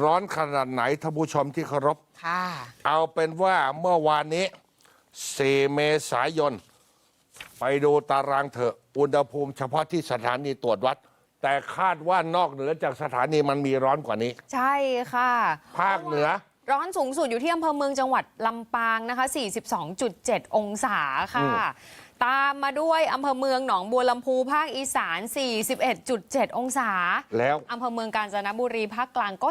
ร้อนขนาดไหนท่านผู้ชมที่เคารพ ค่ะ เอาเป็นว่าเมื่อวานนี้ 4 เมษายน ไปดูตารางเถอะ อุณหภูมิเฉพาะที่สถานีตรวจวัด แต่คาดว่านอกเหนือจากสถานีมันมีร้อนกว่านี้ ใช่ค่ะ ภาคเหนือ ร้อนสูงสุดอยู่ที่อำเภอเมืองจังหวัดลำปางนะคะ 42.7 องศาค่ะ ตามมาด้วยอำเภอเมืองหนองบัวลำพูภาคอีสาน 41.7 องศา แล้วอำเภอเมืองกาญจนบุรีภาคกลางก็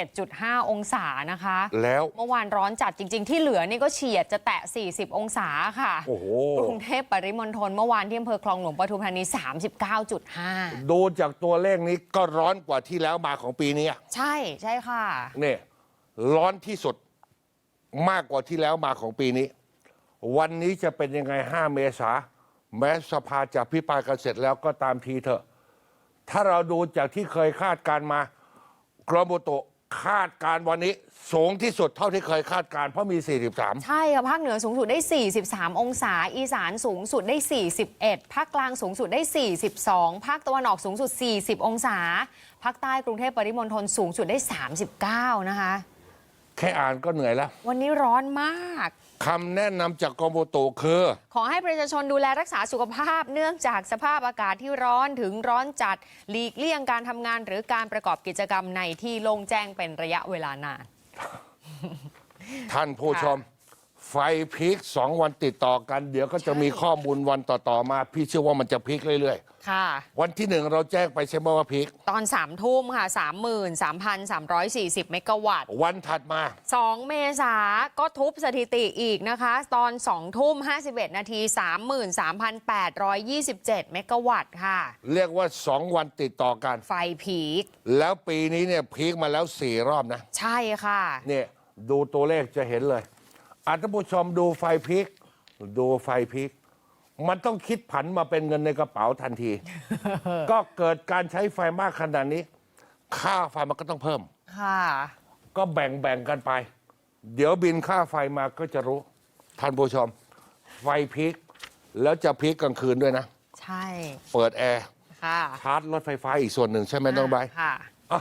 41.5 องศานะคะ แล้วเมื่อวานร้อนจัดจริง ๆ ที่เหลือนี่ก็เฉียดจะแตะ 40 องศาค่ะโอ้โหกรุงเทพปริมณฑลเมื่อวานที่อำเภอคลองหลวงปทุมธานี 39.5 ดูจากตัวเลขนี้ก็ร้อนกว่าที่แล้วมาของปีนี้ ใช่ใช่ค่ะเนี่ย ร้อนที่สุดมากกว่าที่แล้วมาของปีนี้ วันนี้จะเป็นยังไง 5 เมษา แม้สภาจะพิปรายกันเสร็จแล้วก็ตามทีเถอะ ถ้าเราดูจากที่เคยคาดการมากรมอุตุคาดการวันนี้สูงที่สุดเท่าที่เคยคาดการเพราะมี 43 ใช่ค่ะภาคเหนือสูงสุดได้ 43 องศา อีสานสูงสุดได้ 41 ภาคกลางสูงสุดได้ 42 ภาคตะวันออกสูงสุด 40 องศา ภาคใต้กรุงเทพปริมณฑลสูงสุดได้ 39 นะคะ แค่อ่านก็เหนื่อยแล้ว วันนี้ร้อนมากคำแนะนำจากกรมอุตุคือ ขอให้ประชาชนดูแลรักษาสุขภาพ เนื่องจากสภาพอากาศที่ร้อนถึงร้อนจัดหลีกเลี่ยงการทำงาน หรือการประกอบกิจกรรมในที่โล่งแจ้งเป็นระยะเวลานาน ท่านผู้ชม ไฟพีคสองวันติดต่อกัน เดี๋ยวก็จะมีข้อมูลวันต่อ ๆ มา พี่เชื่อว่ามันจะพีคเรื่อย ค่ะ ๆ วันที่หนึ่งเราแจ้งไปใช่ไหมว่าพีคตอน3ทุ่มค่ะ 33,340 เมกะวัตต์ วันถัดมา 2 เมษาก็ทุบสถิติอีกนะคะ ตอน 2 ทุ่ม 51 นาที 33,827 เมกะวัตต์ค่ะ เรียกว่าสองวันติดต่อกัน ไฟพีคแล้วปีนี้เนี่ยพีคมาแล้วสี่รอบนะ ใช่ค่ะ เนี่ยดูตัวเลขจะเห็นเลย อาท่านผู้ชมดูไฟพีคดูไฟพีคมันต้องคิดผันมาเป็นเงินในกระเป๋าทันที ก็เกิดการใช้ไฟมากขนาดนี้ ค่าไฟมันก็ต้องเพิ่ม ค่ะ ก็แบ่งแบ่งกันไป เดี๋ยวบินค่าไฟมาก็จะรู้ท่านผู้ชม ไฟพีคแล้วจะพีคกลางคืนด้วยนะ ใช่ เปิดแอร์ค่ะ ชาร์จรถไฟฟ้าอีกส่วนหนึ่งใช่ไหมน้องใบร์ท ค่ะ อะ